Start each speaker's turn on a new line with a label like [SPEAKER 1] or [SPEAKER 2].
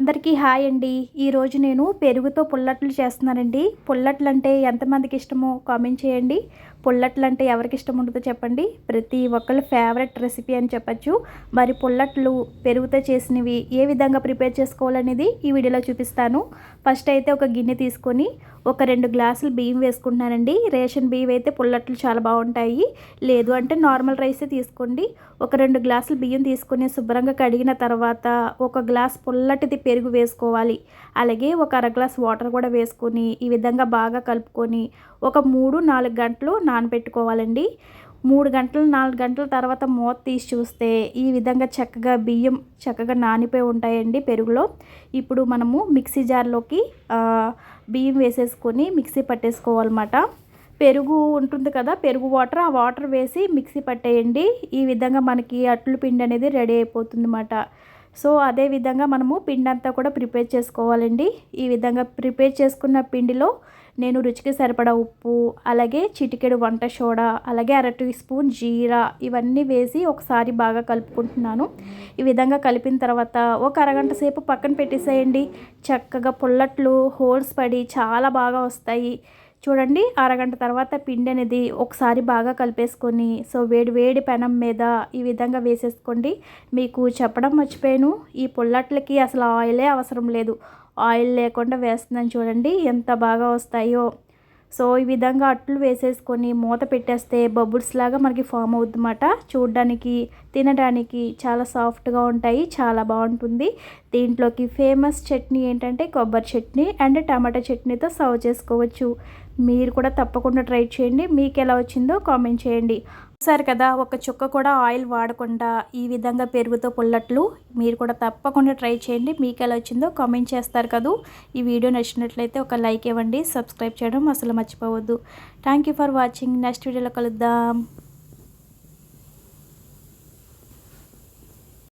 [SPEAKER 1] అందరికీ హాయ్ అండి. ఈరోజు నేను పెరుగుతో పుల్లట్లు చేస్తున్నానండి. పుల్లట్లు అంటే ఎంతమందికి ఇష్టమో కామెంట్ చేయండి. పుల్లట్లు అంటే ఎవరికి ఇష్టం ఉంటుందో చెప్పండి. ప్రతి ఒక్కళ్ళు ఫేవరెట్ రెసిపీ అని చెప్పచ్చు. మరి పుల్లట్లు పెరుగుతో చేసినవి ఏ విధంగా ప్రిపేర్ చేసుకోవాలనేది ఈ వీడియోలో చూపిస్తాను. ఫస్ట్ అయితే ఒక గిన్నె తీసుకొని ఒక రెండు గ్లాసులు బియ్యం వేసుకుంటున్నానండి. రేషన్ బియ్యం అయితే పుల్లట్లు చాలా బాగుంటాయి. లేదు అంటే నార్మల్ రైసే తీసుకోండి. ఒక రెండు గ్లాసులు బియ్యం తీసుకొని శుభ్రంగా కడిగిన తర్వాత ఒక గ్లాస్ పుల్లటిది పెరుగు వేసుకోవాలి. అలాగే ఒక అర గ్లాస్ వాటర్ కూడా వేసుకొని ఈ విధంగా బాగా కలుపుకొని ఒక మూడు నాలుగు గంటలు నానబెట్టుకోవాలండి. మూడు గంటలు నాలుగు గంటల తర్వాత మూత తీసి చూస్తే ఈ విధంగా చక్కగా బియ్యం చక్కగా నానిపోయి ఉంటాయండి పెరుగులో. ఇప్పుడు మనము మిక్సీ జార్లోకి బియ్యం వేసేసుకొని మిక్సీ పట్టేసుకోవాలన్నమాట. పెరుగు ఉంటుంది కదా పెరుగు వాటర్ ఆ వాటర్ వేసి మిక్సీ పట్టేయండి. ఈ విధంగా మనకి అట్లు పిండి అనేది రెడీ అయిపోతుంది అన్నమాట సో అదే విధంగా మనము పిండి అంతా కూడా ప్రిపేర్ చేసుకోవాలండి. ఈ విధంగా ప్రిపేర్ చేసుకున్న పిండిలో నేను రుచికి సరిపడా ఉప్పు అలాగే చిటికెడు వంట సోడా అలాగే అర టీ స్పూన్ జీరా ఇవన్నీ వేసి ఒకసారి బాగా కలుపుకుంటున్నాను. ఈ విధంగా కలిపిన తర్వాత ఒక అరగంట సేపు పక్కన పెట్టేసేయండి. చక్కగా పుల్లట్లు హోల్స్ పడి చాలా బాగా వస్తాయి. చూడండి అరగంట తర్వాత పిండి అనేది ఒకసారి బాగా కలిపేసుకొని సో వేడి వేడి పెనం మీద ఈ విధంగా వేసేసుకోండి. మీకు చెప్పడం మర్చిపోయాను ఈ పుల్లట్లకి అసలు ఆయిలే అవసరం లేదు. ఆయిల్ లేకుండా వేస్తుందని చూడండి ఎంత బాగా వస్తాయో. సో ఈ విధంగా అట్లు వేసేసుకొని మూత పెట్టేస్తే బబుల్స్ లాగా మనకి ఫామ్ అవుతుందన్నమాట. చూడడానికి తినడానికి చాలా సాఫ్ట్గా ఉంటాయి చాలా బాగుంటుంది. దీంట్లోకి ఫేమస్ చట్నీ ఏంటంటే కొబ్బరి చట్నీ అండ్ టమాటా చట్నీతో సర్వ్ చేసుకోవచ్చు. మీరు కూడా తప్పకుండా ట్రై చేయండి. మీకు ఎలా వచ్చిందో కామెంట్ చేయండి. సరే కదా ఒక చుక్క కూడా ఆయిల్ వాడకుండా ఈ విధంగా పెరుగుతో పుల్లట్లు మీరు కూడా తప్పకుండా ట్రై చేయండి. మీకు ఎలా వచ్చిందో కామెంట్ చేస్తారు కదా. ఈ వీడియో నచ్చినట్లయితే ఒక లైక్ ఇవ్వండి సబ్స్క్రైబ్ చేయడం అసలు మర్చిపోవద్దు. Thank you for watching. Next వీడియోలో కలుద్దాం.